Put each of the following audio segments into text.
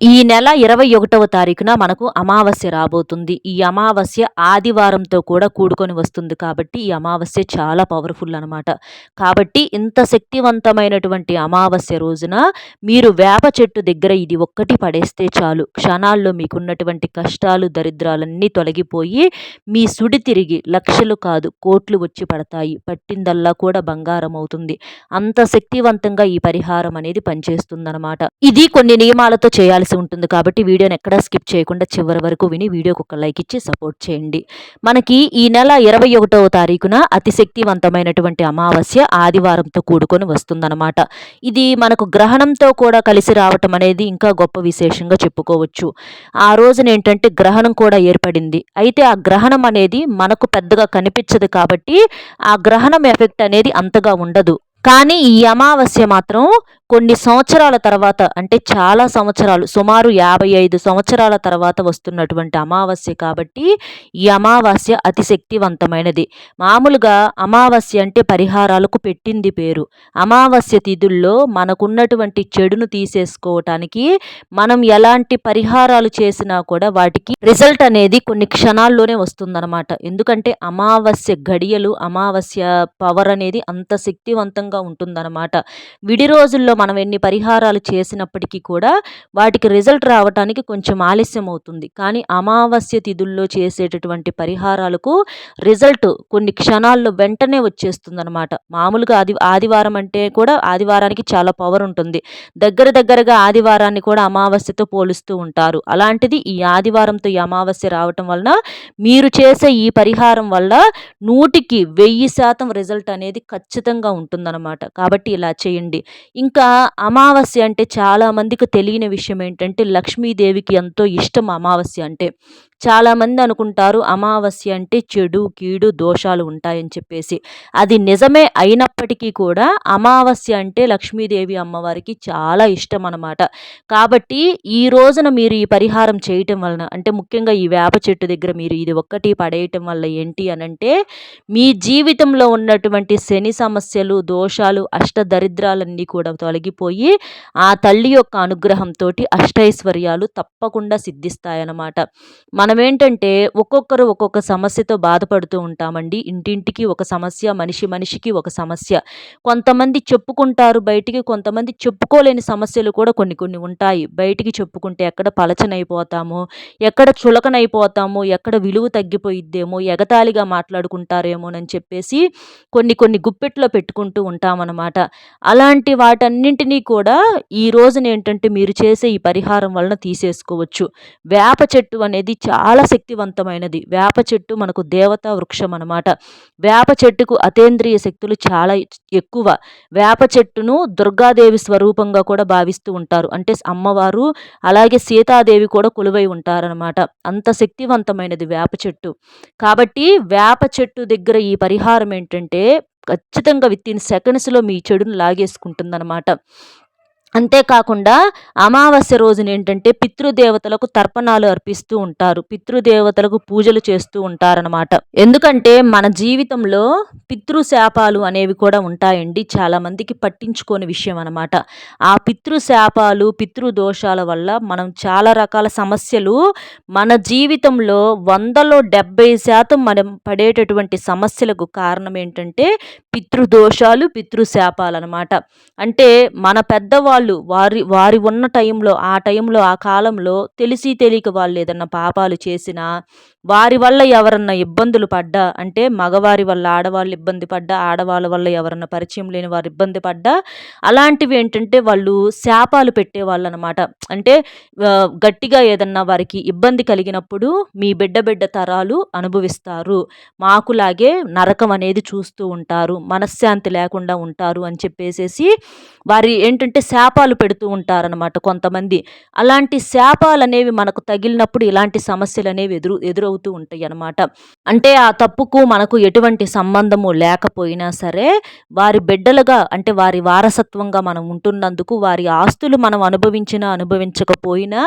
ఈ నెల ఇరవై ఒకటవ తారీఖున మనకు అమావాస్య రాబోతుంది. ఈ అమావాస్య ఆదివారంతో కూడా కూడుకొని వస్తుంది కాబట్టి ఈ అమావాస్య చాలా పవర్ఫుల్ అనమాట కాబట్టి ఇంత శక్తివంతమైనటువంటి అమావాస్య రోజున మీరు వేప చెట్టు దగ్గర ఇది ఒక్కటి పడేస్తే చాలు. క్షణాల్లో మీకున్నటువంటి కష్టాలు దరిద్రాలన్నీ తొలగిపోయి మీ సుడి తిరిగి లక్షలు కాదు కోట్లు వచ్చి పడతాయి. పట్టిందల్లా కూడా బంగారం అవుతుంది. అంత శక్తివంతంగా ఈ పరిహారం అనేది పనిచేస్తుందన్నమాట. ఇది కొన్ని నియమాలతో చేయాలి చేయాల్సి ఉంటుంది కాబట్టి వీడియోని ఎక్కడా స్కిప్ చేయకుండా చివరి వరకు విని వీడియోకి ఒక లైక్ ఇచ్చి సపోర్ట్ చేయండి. మనకి ఈ నెల ఇరవై ఒకటవ తారీఖున అతిశక్తివంతమైనటువంటి అమావాస్య ఆదివారంతో కూడుకొని వస్తుందన్నమాట. ఇది మనకు గ్రహణంతో కూడా కలిసి రావటం అనేది ఇంకా గొప్ప విశేషంగా చెప్పుకోవచ్చు. ఆ రోజున ఏంటంటే గ్రహణం కూడా ఏర్పడింది. అయితే ఆ గ్రహణం అనేది మనకు పెద్దగా కనిపించదు కాబట్టి ఆ గ్రహణం ఎఫెక్ట్ అనేది అంతగా ఉండదు. కానీ ఈ అమావాస్య మాత్రం కొన్ని సంవత్సరాల తర్వాత అంటే చాలా సంవత్సరాలు సుమారు యాభై ఐదు సంవత్సరాల తర్వాత వస్తున్నటువంటి అమావాస్య కాబట్టి ఈ అమావాస్య అతి శక్తివంతమైనది మామూలుగా అమావాస్య అంటే పరిహారాలకు పెట్టింది పేరు. అమావాస్య తిథుల్లో మనకున్నటువంటి చెడును తీసేసుకోవటానికి మనం ఎలాంటి పరిహారాలు చేసినా కూడా వాటికి రిజల్ట్ అనేది కొన్ని క్షణాల్లోనే వస్తుందన్నమాట. ఎందుకంటే అమావాస్య గడియలు అమావాస్య పవర్ అనేది అంత శక్తివంతంగా ఉంటుందన్నమాట. విడి రోజుల్లో మనం ఎన్ని పరిహారాలు చేసినప్పటికీ కూడా వాటికి రిజల్ట్ రావటానికి కొంచెం ఆలస్యం అవుతుంది. కానీ అమావాస్య తిథుల్లో చేసేటటువంటి పరిహారాలకు రిజల్ట్ కొన్ని క్షణాల్లో వెంటనే వచ్చేస్తుంది అనమాట మామూలుగా ఆది ఆదివారం అంటే కూడా ఆదివారానికి చాలా పవర్ ఉంటుంది. దగ్గర దగ్గరగా ఆదివారాన్ని కూడా అమావాస్యతో పోలుస్తూ ఉంటారు. అలాంటిది ఈ ఆదివారంతో ఈ అమావాస్య రావటం వలన మీరు చేసే ఈ పరిహారం వల్ల నూటికి వెయ్యి శాతం రిజల్ట్ అనేది ఖచ్చితంగా ఉంటుందన్నమాట. కాబట్టి ఇలా చేయండి. ఇంకా అమావాస్య అంటే చాలామందికి తెలియని విషయం ఏంటంటే లక్ష్మీదేవికి ఎంతో ఇష్టం అమావాస్య అంటే. చాలామంది అనుకుంటారు అమావాస్య అంటే చెడు కీడు దోషాలు ఉంటాయని చెప్పేసి. అది నిజమే అయినప్పటికీ కూడా అమావాస్య అంటే లక్ష్మీదేవి అమ్మవారికి చాలా ఇష్టం అనమాట కాబట్టి ఈ రోజున మీరు ఈ పరిహారం చేయటం వలన అంటే ముఖ్యంగా ఈ వేప చెట్టు దగ్గర మీరు ఇది ఒక్కటి పడేయటం వల్ల ఏంటి అనంటే మీ జీవితంలో ఉన్నటువంటి శని సమస్యలు దోషాలు అష్టదరిద్రాలన్నీ కూడా తొలగిపోయి ఆ తల్లి యొక్క అనుగ్రహంతో అష్టైశ్వర్యాలు తప్పకుండా సిద్ధిస్తాయన్నమాట. మనమేంటంటే ఒక్కొక్కరు ఒక్కొక్క సమస్యతో బాధపడుతూ ఉంటామండి. ఇంటింటికి ఒక సమస్య మనిషి మనిషికి ఒక సమస్య. కొంతమంది చెప్పుకుంటారు బయటికి కొంతమంది చెప్పుకోలేని సమస్యలు కూడా కొన్ని కొన్ని ఉంటాయి. బయటికి చెప్పుకుంటే ఎక్కడ పలచనైపోతాము ఎక్కడ చులకనైపోతాము ఎక్కడ విలువ తగ్గిపోయిద్దేమో ఎగతాళిగా మాట్లాడుకుంటారేమోనని చెప్పేసి కొన్ని కొన్ని గుప్పెట్లో పెట్టుకుంటూ ఉంటామన్నమాట. అలాంటి వాటన్ని వాటన్నింటినీ కూడా ఈ రోజున ఏంటంటే మీరు చేసే ఈ పరిహారం వలన తీసేసుకోవచ్చు. వేప చెట్టు అనేది చాలా చాలా శక్తివంతమైనది. వేప చెట్టు మనకు దేవతా వృక్షం అనమాట వేప చెట్టుకు అతేంద్రియ శక్తులు చాలా ఎక్కువ. వేప చెట్టును దుర్గాదేవి స్వరూపంగా కూడా భావిస్తూ ఉంటారు. అంటే అమ్మవారు అలాగే సీతాదేవి కూడా కొలువై ఉంటారనమాట అంత శక్తివంతమైనది వేప చెట్టు. కాబట్టి వేప చెట్టు దగ్గర ఈ పరిహారం ఏంటంటే ఖచ్చితంగా విత్ ఇన్ సెకండ్స్లో మీ చెడును లాగేసుకుంటుందన్నమాట. అంతేకాకుండా అమావాస్య రోజున ఏంటంటే పితృదేవతలకు తర్పణాలు అర్పిస్తూ ఉంటారు. పితృదేవతలకు పూజలు చేస్తూ ఉంటారనమాట ఎందుకంటే మన జీవితంలో పితృశాపాలు అనేవి కూడా ఉంటాయండి. చాలామందికి పట్టించుకోని విషయం అనమాట ఆ పితృశాపాలు పితృదోషాల వల్ల మనం చాలా రకాల సమస్యలు మన జీవితంలో వందలో డెబ్బై శాతం మనం పడేటటువంటి సమస్యలకు కారణం ఏంటంటే పితృదోషాలు పితృశాపాలు అనమాట అంటే మన పెద్దవాళ్ళు వాళ్ళు వారి వారి ఉన్న టైంలో ఆ టైంలో ఆ కాలంలో తెలిసి తెలియక వాళ్ళు ఏదన్నా పాపాలు చేసినా వారి వల్ల ఎవరన్నా ఇబ్బందులు పడ్డా అంటే మగవారి వల్ల ఆడవాళ్ళు ఇబ్బంది పడ్డా ఆడవాళ్ళ వల్ల ఎవరన్నా పరిచయం లేని వారు ఇబ్బంది పడ్డా అలాంటివి ఏంటంటే వాళ్ళు శాపాలు పెట్టేవాళ్ళు అనమాట అంటే గట్టిగా ఏదన్నా వారికి ఇబ్బంది కలిగినప్పుడు మీ బిడ్డ బిడ్డ తరాలు అనుభవిస్తారు. మాకులాగే నరకం అనేది చూస్తూ ఉంటారు. మనశ్శాంతి లేకుండా ఉంటారు అని చెప్పేసేసి వారి ఏంటంటే శాప శాపాలు పెడుతూ ఉంటారనమాట కొంతమంది. అలాంటి శాపాలు అనేవి మనకు తగిలినప్పుడు ఇలాంటి సమస్యలు అనేవి ఎదురు ఎదురవుతూ ఉంటాయి అనమాట అంటే ఆ తప్పుకు మనకు ఎటువంటి సంబంధము లేకపోయినా సరే వారి బిడ్డలుగా అంటే వారి వారసత్వంగా మనం ఉంటున్నందుకు వారి ఆస్తులు మనం అనుభవించినా అనుభవించకపోయినా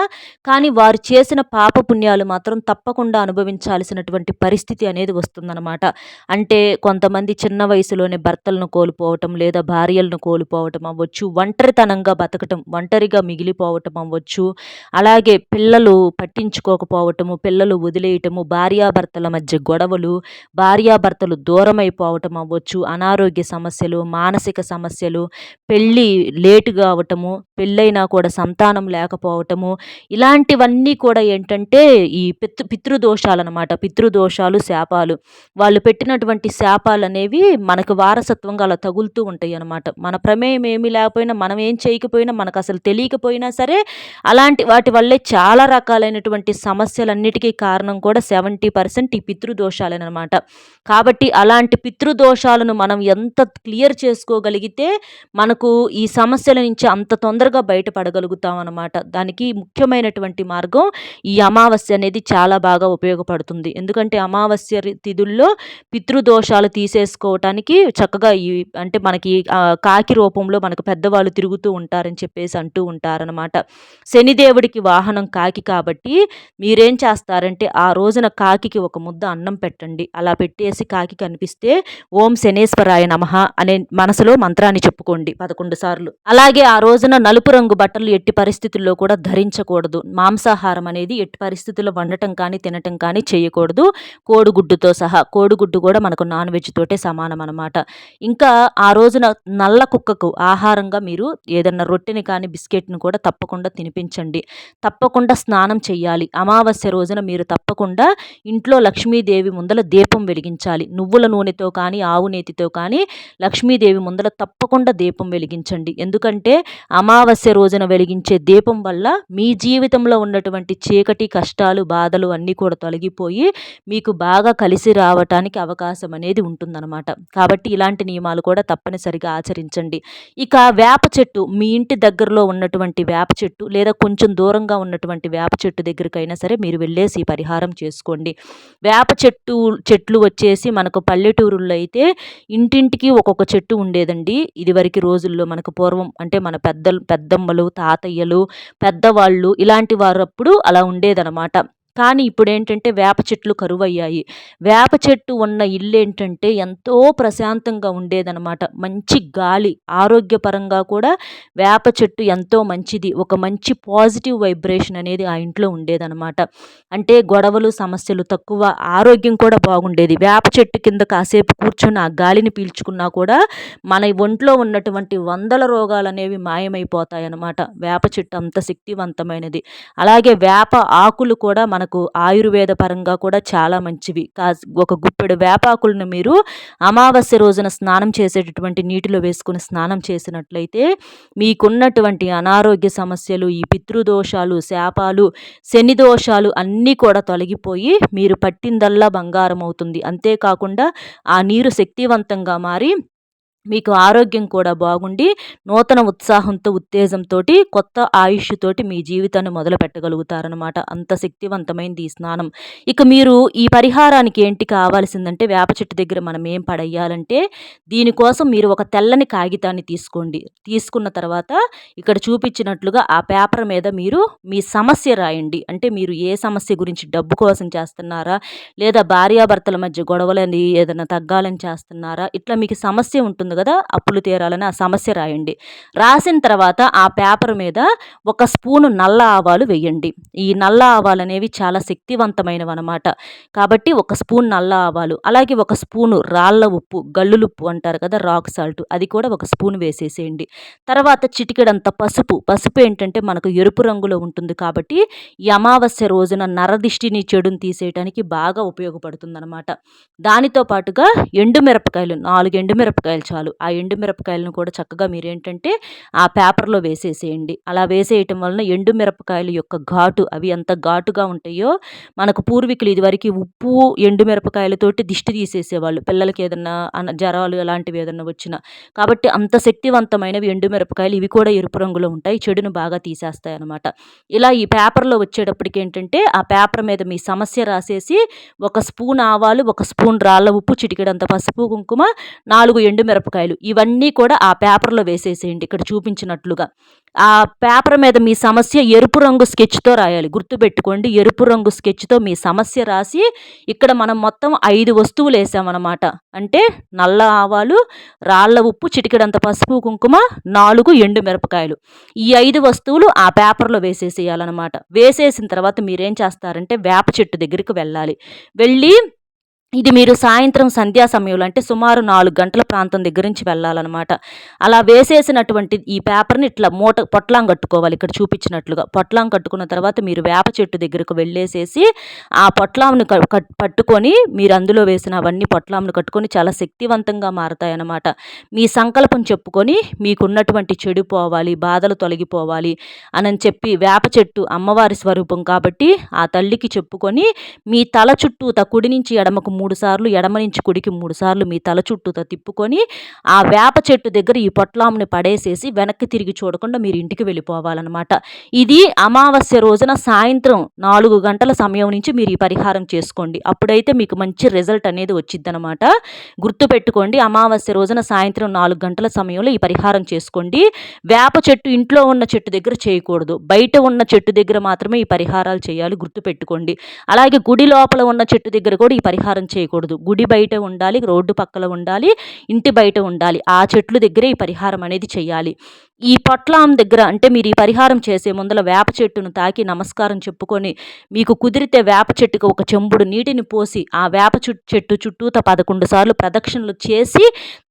కానీ వారు చేసిన పాప పుణ్యాలు మాత్రం తప్పకుండా అనుభవించాల్సినటువంటి పరిస్థితి అనేది వస్తుందన్నమాట. అంటే కొంతమంది చిన్న వయసులోనే భర్తలను కోల్పోవటం లేదా భార్యలను కోల్పోవటం అవ్వచ్చు ఒంటరితనంగా బతకటం ఒంటరిగా మిగిలిపోవటం అవ్వచ్చు. అలాగే పిల్లలు పట్టించుకోకపోవటము పిల్లలు వదిలేయటము భార్యాభర్తల మధ్య గొడవలు భార్యాభర్తలు దూరమైపోవటం అవ్వచ్చు అనారోగ్య సమస్యలు మానసిక సమస్యలు పెళ్ళి లేటుగా అవటము పెళ్ళైనా కూడా సంతానం లేకపోవటము. ఇలాంటివన్నీ కూడా ఏంటంటే ఈ పితృ పితృదోషాలు అనమాట పితృదోషాలు శాపాలు. వాళ్ళు పెట్టినటువంటి శాపాలు అనేవి మనకు వారసత్వంగా అలా తగులుతూ ఉంటాయి అనమాట మన ప్రమేయం ఏమీ లేకపోయినా మనం ఏం తెలియకపోయినా మనకు అసలు తెలియకపోయినా సరే అలాంటి వాటి వల్లే చాలా రకాలైనటువంటి సమస్యలన్నిటికీ కారణం కూడా సెవెంటీ పర్సెంట్ ఈ పితృదోషాలేనమాట. కాబట్టి అలాంటి పితృదోషాలను మనం ఎంత క్లియర్ చేసుకోగలిగితే మనకు ఈ సమస్యల నుంచి అంత తొందరగా బయటపడగలుగుతాం అనమాట దానికి ముఖ్యమైనటువంటి మార్గం ఈ అమావాస్య అనేది చాలా బాగా ఉపయోగపడుతుంది. ఎందుకంటే అమావాస్య తిథుల్లో పితృదోషాలు తీసేసుకోవటానికి చక్కగా ఈ అంటే మనకి కాకి రూపంలో మనకు పెద్దవాళ్ళు తిరుగుతూ ఉంటారు ఉంటారని చెప్పేసి అంటూ ఉంటారనమాట శనిదేవుడికి వాహనం కాకి కాబట్టి మీరేం చేస్తారంటే ఆ రోజున కాకికి ఒక ముద్ద అన్నం పెట్టండి. అలా పెట్టేసి కాకి కనిపిస్తే ఓం శనేశ్వరాయ నమః అనే మనసులో మంత్రాన్ని చెప్పుకోండి పదకొండు సార్లు. అలాగే ఆ రోజున నలుపు రంగు బట్టలు ఎట్టి పరిస్థితుల్లో కూడా ధరించకూడదు. మాంసాహారం అనేది ఎట్టి పరిస్థితుల్లో వండటం కానీ తినటం కానీ చేయకూడదు. కోడిగుడ్డుతో సహా కోడిగుడ్డు కూడా మనకు నాన్ వెజ్ తోటే సమానం అనమాట ఇంకా ఆ రోజున నల్ల కుక్కకు ఆహారంగా మీరు ఏదైనా ఏదన్నా రొట్టెని కానీ బిస్కెట్ని కూడా తప్పకుండా తినిపించండి. తప్పకుండా స్నానం చేయాలి అమావాస్య రోజున మీరు తప్పకుండా ఇంట్లో లక్ష్మీదేవి ముందల దీపం వెలిగించాలి. నువ్వుల నూనెతో కానీ ఆవు నేతితో కానీ లక్ష్మీదేవి ముందల తప్పకుండా దీపం వెలిగించండి. ఎందుకంటే అమావాస్య రోజున వెలిగించే దీపం వల్ల మీ జీవితంలో ఉన్నటువంటి చీకటి కష్టాలు బాధలు అన్నీ కూడా తొలగిపోయి మీకు బాగా కలిసి రావటానికి అవకాశం అనేది ఉంటుందన్నమాట. కాబట్టి ఇలాంటి నియమాలు కూడా తప్పనిసరిగా ఆచరించండి. ఇక వేప చెట్టు మీ ఇంటి దగ్గరలో ఉన్నటువంటి వేప చెట్టు లేదా కొంచెం దూరంగా ఉన్నటువంటి వేప చెట్టు దగ్గరికైనా సరే మీరు వెళ్ళేసి పరిహారం చేసుకోండి. వేప చెట్టు చెట్లు వచ్చేసి మనకు పల్లెటూరుల్లో అయితే ఇంటింటికి ఒక్కొక్క చెట్టు ఉండేదండి. ఇదివరకు రోజుల్లో మనకు పూర్వం అంటే మన పెద్దలు పెద్దమ్మలు తాతయ్యలు పెద్దవాళ్ళు ఇలాంటి వారప్పుడు అలా ఉండేదనమాట కానీ ఇప్పుడు ఏంటంటే వేప చెట్లు కరువయ్యాయి. వేప చెట్టు ఉన్న ఇల్లు ఏంటంటే ఎంతో ప్రశాంతంగా ఉండేదనమాట మంచి గాలి ఆరోగ్యపరంగా కూడా వేప చెట్టు ఎంతో మంచిది. ఒక మంచి పాజిటివ్ వైబ్రేషన్ అనేది ఆ ఇంట్లో ఉండేదనమాట అంటే గొడవలు సమస్యలు తక్కువ ఆరోగ్యం కూడా బాగుండేది. వేప చెట్టు కింద కాసేపు కూర్చొని ఆ గాలిని పీల్చుకున్నా కూడా మన ఒంట్లో ఉన్నటువంటి వందల రోగాలు అనేవి మాయమైపోతాయి అన్నమాట వేప చెట్టు అంత శక్తివంతమైనది. అలాగే వేప ఆకులు కూడా మన మనకు ఆయుర్వేద పరంగా కూడా చాలా మంచివి. కా ఒక గుప్పెడు వేపాకులను మీరు అమావాస్య రోజున స్నానం చేసేటటువంటి నీటిలో వేసుకుని స్నానం చేసినట్లయితే మీకున్నటువంటి అనారోగ్య సమస్యలు ఈ పితృదోషాలు శాపాలు శని దోషాలు అన్నీ కూడా తొలగిపోయి మీరు పట్టిందల్లా బంగారం అవుతుంది అంతేకాకుండా ఆ నీరు శక్తివంతంగా మారి మీకు ఆరోగ్యం కూడా బాగుండి నూతన ఉత్సాహంతో ఉత్తేజంతో కొత్త ఆయుష్ తోటి మీ జీవితాన్ని మొదలు పెట్టగలుగుతారనమాట అంత శక్తివంతమైనది ఈ స్నానం. ఇక మీరు ఈ పరిహారానికి ఏంటి కావాల్సిందంటే వేప చెట్టు దగ్గర మనం ఏం పడేయాలంటే దీనికోసం మీరు ఒక తెల్లని కాగితాన్ని తీసుకోండి. తీసుకున్న తర్వాత ఇక్కడ చూపించినట్లుగా ఆ పేపర్ మీద మీరు మీ సమస్య రాయండి. అంటే మీరు ఏ సమస్య గురించి డబ్బు కోసం చేస్తున్నారా లేదా భార్యాభర్తల మధ్య గొడవలని ఏదైనా తగ్గాలని చేస్తున్నారా ఇట్లా మీకు సమస్య ఉంటుంది కదా అప్పులు తీరాలని ఆ సమస్య రాయండి. రాసిన తర్వాత ఆ పేపర్ మీద ఒక స్పూను నల్ల ఆవాలు వేయండి. ఈ నల్ల ఆవాలు అనేవి చాలా శక్తివంతమైనవి అనమాట కాబట్టి ఒక స్పూన్ నల్ల ఆవాలు అలాగే ఒక స్పూను రాళ్ళ ఉప్పు గల్లులుప్పు అంటారు కదా రాక్ సాల్ట్ అది కూడా ఒక స్పూన్ వేసేసేయండి. తర్వాత చిటికెడంత పసుపు పసుపు ఏంటంటే మనకు ఎరుపు రంగులో ఉంటుంది కాబట్టి ఈ అమావాస్య రోజున నరదిష్టిని చెడుని తీసేయడానికి బాగా ఉపయోగపడుతుంది అనమాట దానితో పాటుగా ఎండుమిరపకాయలు నాలుగు ఎండుమిరపకాయలు చాలు. చాలు ఆ ఎండుమిరపకాయలను కూడా చక్కగా మీరు ఏంటంటే ఆ పేపర్లో వేసేసేయండి. అలా వేసేయటం వలన ఎండు మిరపకాయలు యొక్క ఘాటు అవి ఎంత ఘాటుగా ఉంటాయో మనకు పూర్వీకులు ఇదివరకు ఉప్పు ఎండు మిరపకాయలతోటి దిష్టి తీసేసేవాళ్ళు. పిల్లలకి ఏదన్నా జ్వరాలు అలాంటివి ఏదన్నా వచ్చినా. కాబట్టి అంత శక్తివంతమైనవి ఎండు మిరపకాయలు ఇవి కూడా ఎరుపు రంగులో ఉంటాయి. చెడును బాగా తీసేస్తాయి అనమాట ఇలా ఈ పేపర్లో వచ్చేటప్పటికి ఏంటంటే ఆ పేపర్ మీద మీ సమస్య రాసేసి ఒక స్పూన్ ఆవాలు ఒక స్పూన్ రాళ్ళ ఉప్పు చిటికెడంత పసుపు కుంకుమ నాలుగు ఎండు మిరపకాయలు ఇవన్నీ కూడా ఆ పేపర్లో వేసేసేయండి. ఇక్కడ చూపించినట్లుగా. ఆ పేపర్ మీద మీ సమస్య ఎరుపు రంగు స్కెచ్తో రాయాలి. గుర్తుపెట్టుకోండి ఎరుపు రంగు స్కెచ్తో మీ సమస్య రాసి ఇక్కడ మనం మొత్తం ఐదు వస్తువులు వేసామన్నమాట. అంటే నల్ల ఆవాలు రాళ్ళ ఉప్పు చిటికెడంత పసుపు కుంకుమ నాలుగు ఎండు మిరపకాయలు. ఈ ఐదు వస్తువులు ఆ పేపర్లో వేసేసేయాలన్నమాట. వేసేసిన తర్వాత మీరేం చేస్తారంటే వేప చెట్టు దగ్గరికి వెళ్ళాలి. వెళ్ళి ఇది మీరు సాయంత్రం సంధ్యా సమయంలో అంటే సుమారు నాలుగు గంటల ప్రాంతం దగ్గర నుంచి వెళ్ళాలన్నమాట. అలా వేసేసినటువంటి ఈ పేపర్ని ఇట్లా మూట పొట్లాం కట్టుకోవాలి ఇక్కడ చూపించినట్లుగా. పొట్లాం కట్టుకున్న తర్వాత మీరు వేప చెట్టు దగ్గరకు వెళ్ళేసేసి ఆ పొట్లాంను పట్టుకొని మీరు అందులో వేసిన అవన్నీ పొట్లాంను కట్టుకొని చాలా శక్తివంతంగా మారతాయన్నమాట. మీ సంకల్పం చెప్పుకొని మీకున్నటువంటి చెడు పోవాలి బాధలు తొలగిపోవాలి అని చెప్పి వేప చెట్టు అమ్మవారి స్వరూపం కాబట్టి ఆ తల్లికి చెప్పుకొని మీ తల చుట్టూ కుడి నుంచి ఎడమకు మూడు సార్లు ఎడమ నుంచి కుడికి మూడు సార్లు మీ తల చుట్టూతో తిప్పుకొని ఆ వేప చెట్టు దగ్గర ఈ పొట్లాంని పడేసేసి వెనక్కి తిరిగి చూడకుండా మీరు ఇంటికి వెళ్ళిపోవాలన్నమాట. ఇది అమావాస్య రోజున సాయంత్రం నాలుగు గంటల సమయం నుంచి మీరు ఈ పరిహారం చేసుకోండి. అప్పుడైతే మీకు మంచి రిజల్ట్ అనేది వచ్చిద్దనమాట గుర్తుపెట్టుకోండి అమావాస్య రోజున సాయంత్రం నాలుగు గంటల సమయంలో ఈ పరిహారం చేసుకోండి. వేప చెట్టు ఇంట్లో ఉన్న చెట్టు దగ్గర చేయకూడదు. బయట ఉన్న చెట్టు దగ్గర మాత్రమే ఈ పరిహారాలు చేయాలి గుర్తుపెట్టుకోండి. అలాగే గుడి లోపల ఉన్న చెట్టు దగ్గర కూడా ఈ పరిహారం చేయకూడదు. గుడి బయట ఉండాలి రోడ్డు పక్కల ఉండాలి ఇంటి బయట ఉండాలి. ఆ చెట్లు దగ్గరే ఈ పరిహారం అనేది చేయాలి. ఈ పొట్లాం దగ్గర అంటే మీరు ఈ పరిహారం చేసే ముందల వేప చెట్టును తాకి నమస్కారం చెప్పుకొని మీకు కుదిరితే వేప చెట్టుకు ఒక చెంబుడు నీటిని పోసి ఆ వేప చెట్టు చుట్టూత పదకొండు సార్లు ప్రదక్షిణలు చేసి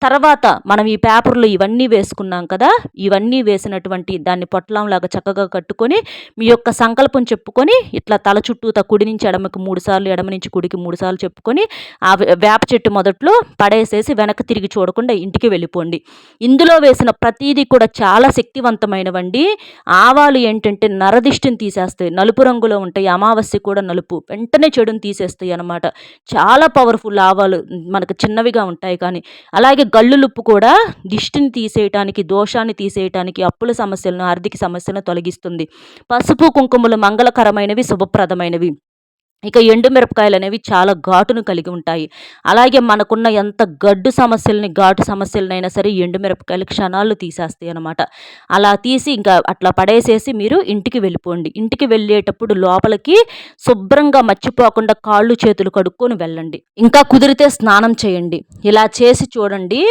తర్వాత మనం ఈ పేపర్లో ఇవన్నీ వేసుకున్నాం కదా ఇవన్నీ వేసినటువంటి దాన్ని పొట్లాంలాగా చక్కగా కట్టుకొని మీ యొక్క సంకల్పం చెప్పుకొని ఇట్లా తల చుట్టూత కుడి నుంచి ఎడమకు మూడు సార్లు ఎడమ నుంచి కుడికి మూడు సార్లు చెప్పుకొని ఆ వేప చెట్టు మొదట్లో పడేసేసి వెనక్కి తిరిగి చూడకుండా ఇంటికి వెళ్ళిపోండి. ఇందులో వేసిన ప్రతీది కూడా చాలా చాలా శక్తివంతమైనవండి. ఆవాలు ఏంటంటే నరదిష్టిని తీసేస్తాయి. నలుపు రంగులో ఉంటాయి. అమావాస్య కూడా నలుపు. వెంటనే చెడుని తీసేస్తాయి అనమాట చాలా పవర్ఫుల్ ఆవాలు మనకు చిన్నవిగా ఉంటాయి కానీ అలాగే గల్లులుప్పు కూడా దిష్టిని తీసేయటానికి దోషాన్ని తీసేయటానికి అప్పుల సమస్యలను ఆర్థిక సమస్యలను తొలగిస్తుంది. పసుపు కుంకుమలు మంగళకరమైనవి శుభప్రదమైనవి. ఇక ఎండు మిరపకాయలు అనేవి చాలా ఘాటును కలిగి ఉంటాయి. అలాగే మనకున్న ఎంత గడ్డు సమస్యలని ఘాటు సమస్యలనైనా సరే ఎండు మిరపకాయలు క్షణాలు తీసేస్తాయి అనమాట అలా తీసి ఇంకా అట్లా పడేసేసి మీరు ఇంటికి వెళ్ళిపోండి. ఇంటికి వెళ్ళేటప్పుడు లోపలికి శుభ్రంగా మర్చిపోకుండా కాళ్ళు చేతులు కడుక్కొని వెళ్ళండి. ఇంకా కుదిరితే స్నానం చేయండి. ఇలా చేసి చూడండి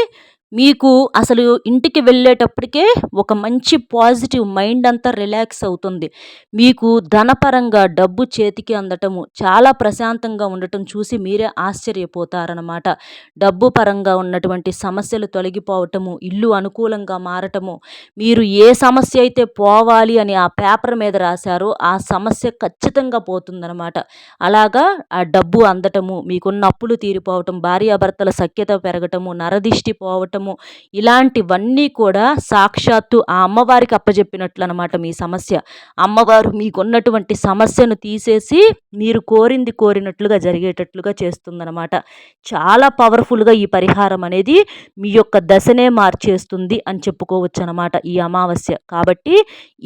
మీకు అసలు ఇంటికి వెళ్ళేటప్పటికే ఒక మంచి పాజిటివ్ మైండ్ అంతా రిలాక్స్ అవుతుంది. మీకు ధనపరంగా డబ్బు చేతికి అందటము చాలా ప్రశాంతంగా ఉండటం చూసి మీరే ఆశ్చర్యపోతారనమాట డబ్బు పరంగా ఉన్నటువంటి సమస్యలు తొలగిపోవటము ఇల్లు అనుకూలంగా మారటము మీరు ఏ సమస్య అయితే పోవాలి అని ఆ పేపర్ మీద రాశారో ఆ సమస్య ఖచ్చితంగా పోతుందనమాట అలాగా ఆ డబ్బు అందటము మీకున్న అప్పులు తీరిపోవటం భార్యాభర్తల సఖ్యత పెరగటము నరదిష్టి పోవటం చేయటము ఇలాంటివన్నీ కూడా సాక్షాత్తు ఆ అమ్మవారికి అప్పజెప్పినట్లు అనమాట మీ సమస్య. అమ్మవారు మీకున్నటువంటి సమస్యను తీసేసి మీరు కోరింది కోరినట్లుగా జరిగేటట్లుగా చేస్తుందనమాట. చాలా పవర్ఫుల్గా ఈ పరిహారం అనేది మీ యొక్క దశనే మార్చేస్తుంది అని చెప్పుకోవచ్చు అనమాట ఈ అమావాస్య. కాబట్టి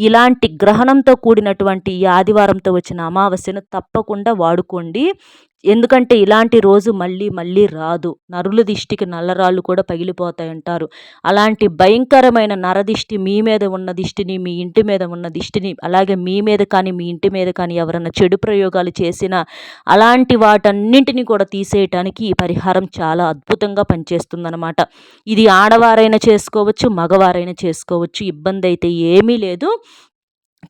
ఇలాంటి గ్రహణంతో కూడినటువంటి ఈ ఆదివారంతో వచ్చిన అమావాస్యను తప్పకుండా వాడుకోండి. ఎందుకంటే ఇలాంటి రోజు మళ్ళీ మళ్ళీ రాదు. నరుల దిష్టికి నల్లరాళ్ళు కూడా పగిలిపోతాయంటారు. అలాంటి భయంకరమైన నరదిష్టి మీ మీద ఉన్న దిష్టిని మీ ఇంటి మీద ఉన్న దిష్టిని అలాగే మీ మీద కానీ మీ ఇంటి మీద కానీ ఎవరైనా చెడు ప్రయోగాలు చేసినా అలాంటి వాటన్నింటినీ కూడా తీసేయటానికి ఈ పరిహారం చాలా అద్భుతంగా పనిచేస్తుందన్నమాట. ఇది ఆడవారైనా చేసుకోవచ్చు మగవారైనా చేసుకోవచ్చు. ఇబ్బంది అయితే ఏమీ లేదు.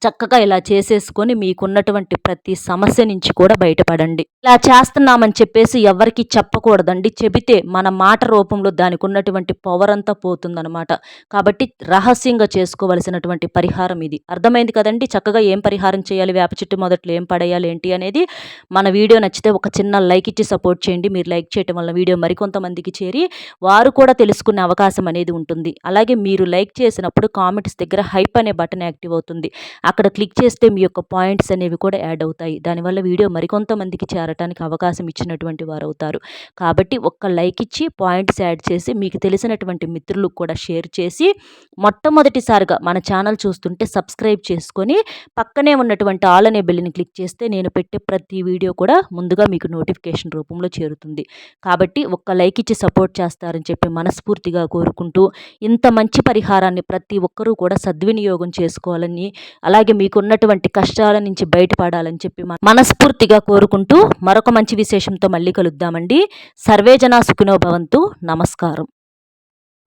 చక్కగా ఇలా చేసేసుకొని మీకున్నటువంటి ప్రతి సమస్య నుంచి కూడా బయటపడండి. ఇలా చేస్తున్నామని చెప్పేసి ఎవరికి చెప్పకూడదండి. చెబితే మన మాట రూపంలో దానికి ఉన్నటువంటి పవర్ అంతా పోతుందనమాట కాబట్టి రహస్యంగా చేసుకోవలసినటువంటి పరిహారం ఇది. అర్థమైంది కదండి? చక్కగా ఏం పరిహారం చేయాలి? వేప చెట్టు మొదట్లో ఏం పడేయాలి? ఏంటి అనేది మన వీడియో నచ్చితే ఒక చిన్న లైక్ ఇచ్చి సపోర్ట్ చేయండి. మీరు లైక్ చేయటం వల్ల వీడియో మరికొంతమందికి చేరి వారు కూడా తెలుసుకునే అవకాశం అనేది ఉంటుంది. అలాగే మీరు లైక్ చేసినప్పుడు కామెంట్స్ దగ్గర హైప్ అనే బటన్ యాక్టివ్ అవుతుంది. అక్కడ క్లిక్ చేస్తే మీ యొక్క పాయింట్స్ అనేవి కూడా యాడ్ అవుతాయి. దానివల్ల వీడియో మరికొంతమందికి చేరటానికి అవకాశం ఇచ్చినటువంటి వారు అవుతారు కాబట్టి ఒక్క లైక్ ఇచ్చి పాయింట్స్ యాడ్ చేసి మీకు తెలిసినటువంటి మిత్రులకు కూడా షేర్ చేసి మొట్టమొదటిసారిగా మన ఛానల్ చూస్తుంటే సబ్స్క్రైబ్ చేసుకొని పక్కనే ఉన్నటువంటి ఆల్ అనే బెల్లిని క్లిక్ చేస్తే నేను పెట్టే ప్రతి వీడియో కూడా ముందుగా మీకు నోటిఫికేషన్ రూపంలో చేరుతుంది. కాబట్టి ఒక్క లైక్ ఇచ్చి సపోర్ట్ చేస్తారని చెప్పి మనస్ఫూర్తిగా కోరుకుంటూ ఇంత మంచి పరిహారాన్ని ప్రతి ఒక్కరూ కూడా సద్వినియోగం చేసుకోవాలని అలా అలాగే మీకున్నటువంటి కష్టాల నుంచి బయటపడాలని చెప్పి మనస్ఫూర్తిగా కోరుకుంటూ మరొక మంచి విశేషంతో మళ్ళీ కలుద్దామండి. సర్వేజన సుఖినో భవంతు. నమస్కారం.